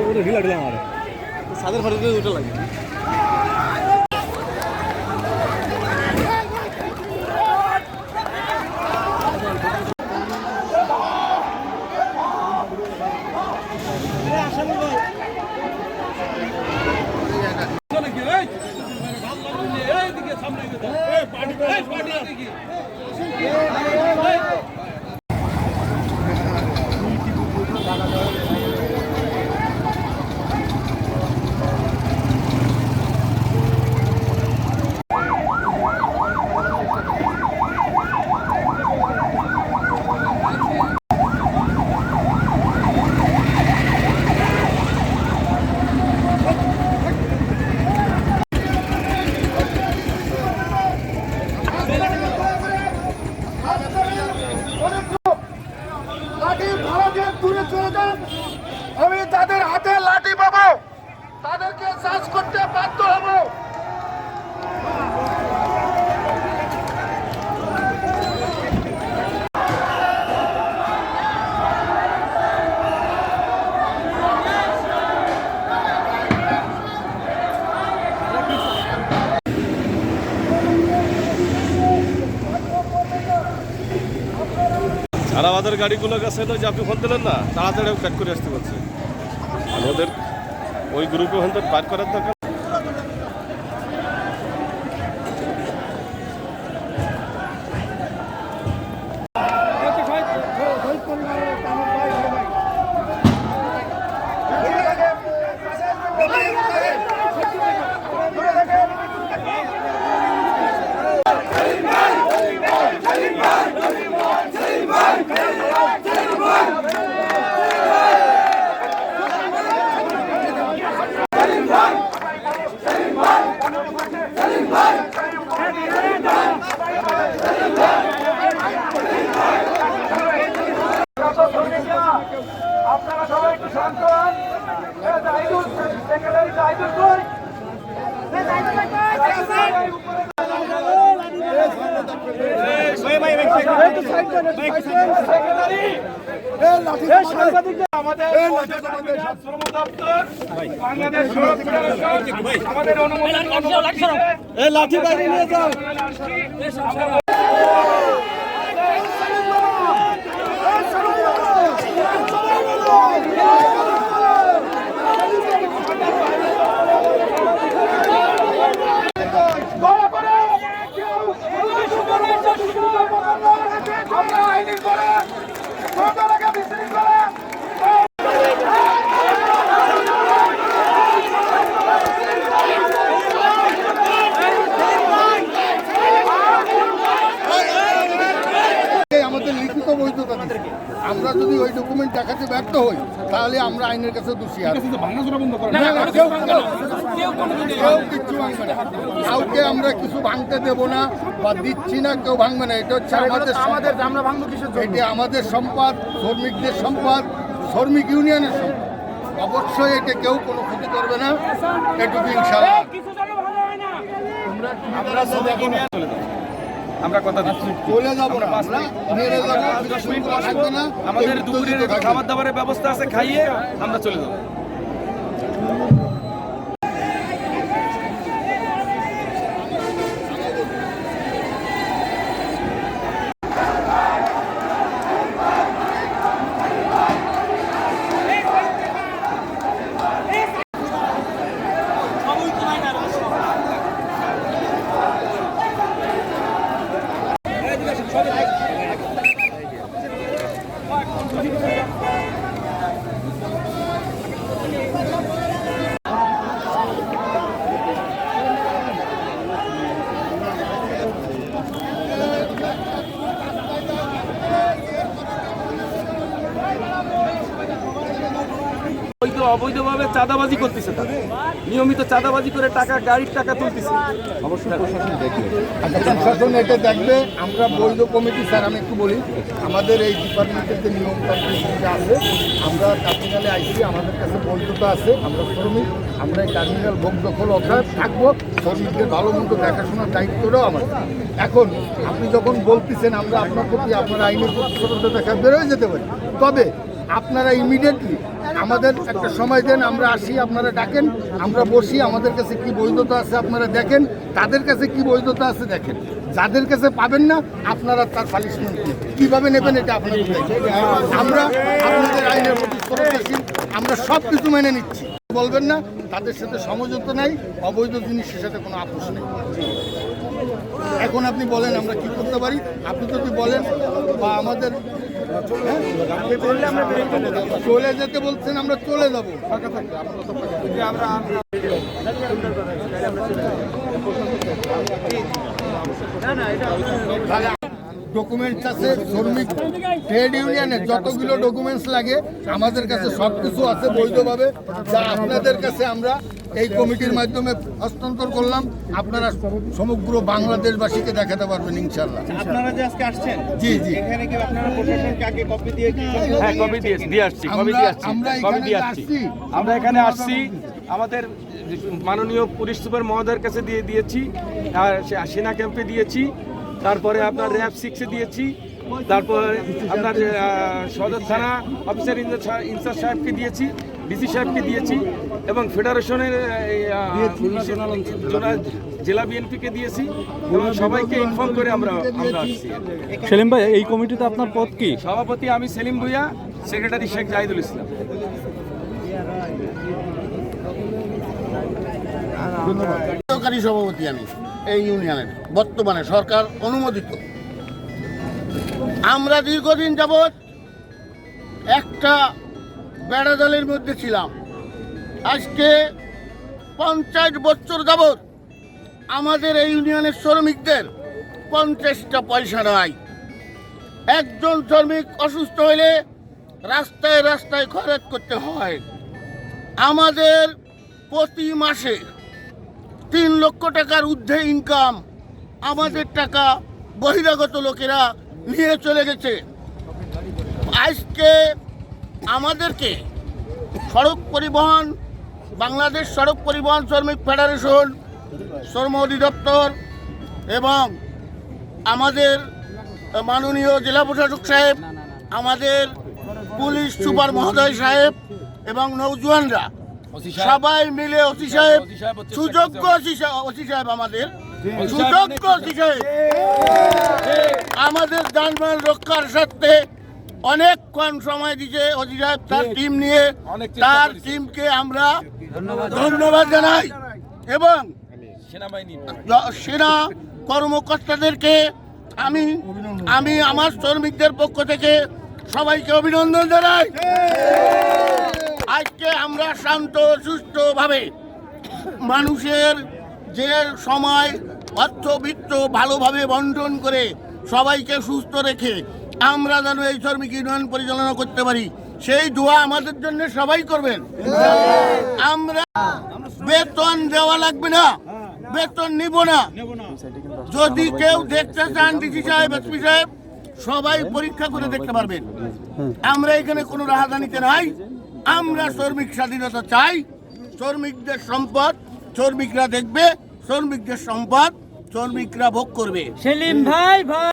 ওটা ঢিলা ঢিলা মারে সাদের ফাটে উঠে লাগে। লাঠি ভাড়া দিয়ে দূরে চলে যান আমি তাদের হাতে লাঠি পাবো তাদেরকে করতে বাধ্য হব। আর আমাদের গাড়িগুলোর কাছে তো যে আপনি ফোন দিলেন না তাড়াতাড়ি ব্যাক করে আসতে বলছে। আর ওদের ওই গ্রুপে হয়তো পার করার দরকার আপনারা সবাই একটু শান্ত হন এ, জাহিদুল, সেক্রেটারি জাহিদুল কই? সেক্রেটারি, আমাদের অনুমোদন লাঠি বাইরে নিয়ে যাও দয়া করে কেউ পুলিশ উপদেষ্টা শিশুদের বদল না রেখে আমরা আইনি করে সরকারকে বিশৃঙ্খলা এই আমাদের লিখিত বৈধতা আমরা যদি ওই ডকুমেন্ট দেখাতে ব্যর্থ হই তাহলে আমরা আইনের কাছে দোষী আর কেউ না। কিচ্ছু ভাঙবে না। কাউকে আমরা কিছু ভাঙতে দেব না বা দিচ্ছি না কেউ ভাঙবে না। এটা হচ্ছে আমাদের আমাদের আমরা ভাঙবো কিসের এটা আমাদের সম্পদ শ্রমিকদের সম্পদ শ্রমিক ইউনিয়নের সম্পদ। অবশ্যই এটা কেউ কোনো ক্ষতি করবে না। এটুকু ইনশাআল্লাহ। আমরা আমরা কথা দিচ্ছি। চলে যাব থাকবে না। আমাদের দুপুরের। খাবার দাবারের ব্যবস্থা আছে খাইয়ে আমরা চলে যাব বৈধ অবৈধভাবে চাঁদাবাজি করতেছে তারা। নিয়মিত চাঁদাবাজি করে টাকা, গাড়ির টাকা তুলতেছে। আচ্ছা প্রশাসন এটা দেখবে। আমরা বৈধ কমিটি, স্যার, আমি একটু বলি। আমাদের এই ডিপার্টমেন্টের যে যে আছে, আমরা টার্মিনালে আইসি আমাদের কাছে বৈধতা আছে। আমরা শ্রমিক, আমরা এই টার্মিনাল ভোগ দখল অর্থাৎ থাকব। শ্রমিকদের ভালো মন্দ দেখাশোনার দায়িত্বটাও আমার। এখন আপনি যখন বলতেছেন, আমরা আপনার প্রতি আপনার আইনের প্রতি সতর্কতা দেখা বেরোয় যেতে পারি। তবে আপনারা ইমিডিয়েটলি আমাদের একটা সময় দেন, আমরা আসি, আপনারা ডাকেন, আমরা বসি, আমাদের কাছে কি বৈধতা আছে আপনারা দেখেন, তাদের কাছে কি বৈধতা আছে দেখেন যাদের কাছে পাবেন না, আপনারা তার পানিশমেন্ট কীভাবে নেবেন এটা দায়িত্ব। আমরা আপনাদের আইনের প্রতি আমরা সব কিছু মেনে নিচ্ছি বলবেন না, তাদের সাথে সমঝোতা নাই, অবৈধ জিনিসের সাথে কোনো আপোষ নেই এখন আপনি বলেন, আমরা কি করতে পারি আপনি যদি বলেন, বা আমাদের? চলে যেতে বলছেন, আমরা চলে যাব। ডকুমেন্টস আছে, শ্রমিক ট্রেড ইউনিয়নের যতগুলো ডকুমেন্টস লাগে, আমাদের কাছে সব কিছু আছে বৈধভাবে, যা আপনাদের কাছে আমরা এই কমিটির মাধ্যমে হস্তান্তর করলাম। আপনারা সমগ্র বাংলাদেশবাসীকে দেখাতে পারবেন ইনশাল্লাহ আপনারা যে আজকে আসছেন? জি জি। এখানে কি আপনারা প্রশাসনকে আগে কপি দিয়ে হ্যাঁ দিয়ে দিয়ে আসছি দিয়ে আসছি দিয়ে আসছি। আমরা এখানে আসছি আমাদের মাননীয় পুলিশ সুপার মহোদয়ের কাছে দিয়ে দিয়েছি আর সে- সেনা ক্যাম্পে দিয়েছি তারপরে আপনার র্যাব সিক্সে দিয়েছি তারপর আপনার সদর থানা অফিসার ইনচার্জ সাহেবকে দিয়েছি ডিসি সাহেবকে দিয়েছি এবং ফেডারেশনের জেলা বিএনপিকে দিয়েছি এবং সবাইকে ইনফর্ম করে আমরা আমরা আসছি। সেলিম ভাই এই কমিটিতে আপনার পদ কি? সভাপতি আমি সেলিম ভুইয়া সেক্রেটারি শেখ জাহিদুল ইসলাম। সহকারী সভাপতি আমি এই ইউনিয়নের। বর্তমানে সরকার অনুমোদিত। আমরা দীর্ঘদিন যাবৎ একটা বেড়া দলের মধ্যে ছিলাম। আজকে পঞ্চাশ বছর যাবৎ আমাদের এই ইউনিয়নের শ্রমিকদের পঞ্চাশটা পয়সা নাই। একজন শ্রমিক অসুস্থ হলে রাস্তায় রাস্তায় খরচ করতে হয়। আমাদের প্রতি মাসে তিন লক্ষ টাকার ঊর্ধ্বে ইনকাম আমাদের টাকা বহিরাগত লোকেরা নিয়ে চলে গেছে। আজকে আমাদেরকে সড়ক পরিবহন বাংলাদেশ সড়ক পরিবহন শ্রমিক ফেডারেশন শ্রম অধিদপ্তর এবং আমাদের মাননীয় জেলা প্রশাসক সাহেব আমাদের পুলিশ সুপার মহোদয় সাহেব এবং নৌজওয়ানরা সবাই মিলে ওসি সাহেব সুযোগ্য ওসি সাহেব আমাদের সুযোগ্য ওসি সাহেব। আমাদের যানবাহন রক্ষার স্বার্থে অনেকক্ষণ সময় দিছে ওসি সাহেব তার টিম নিয়ে। তার টিমকে আমরা ধন্যবাদ। জানাই এবং সেনা কর্মকর্তাদেরকে আমি আমি আমার শ্রমিকদের পক্ষ থেকে সবাইকে অভিনন্দন জানাই। আজকে আমরা শান্ত সুস্থভাবে মানুষের যে সময় অর্থবিত্ত ভালোভাবে বন্টন করে সবাইকে সুস্থ রেখে আমরা যেন এই শ্রমিক ইউনিয়ন পরিচালনা করতে পারি। সেই দোয়া আমাদের জন্য সবাই করবেন। আমরা বেতন দেওয়া লাগবে না। বেতন নিব না। যদি কেউ দেখতে চান ডিসি সাহেব, এসপি সাহেব, সবাই পরীক্ষা করে দেখতে পারবেন। আমরা এখানে কোনো রাহাদানিতে নাই। আমরা শ্রমিক স্বাধীনতা চাই। শ্রমিকদের সম্পদ, শ্রমিকরা দেখবে, শ্রমিকদের সম্পদ, শ্রমিকরা ভোগ করবে। সেলিম ভাই ভাই।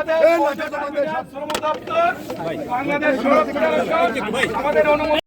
আমাদের এই লাঠি তোমাদের শ্রম দপ্তর বাংলাদেশ আমাদের অনুমতি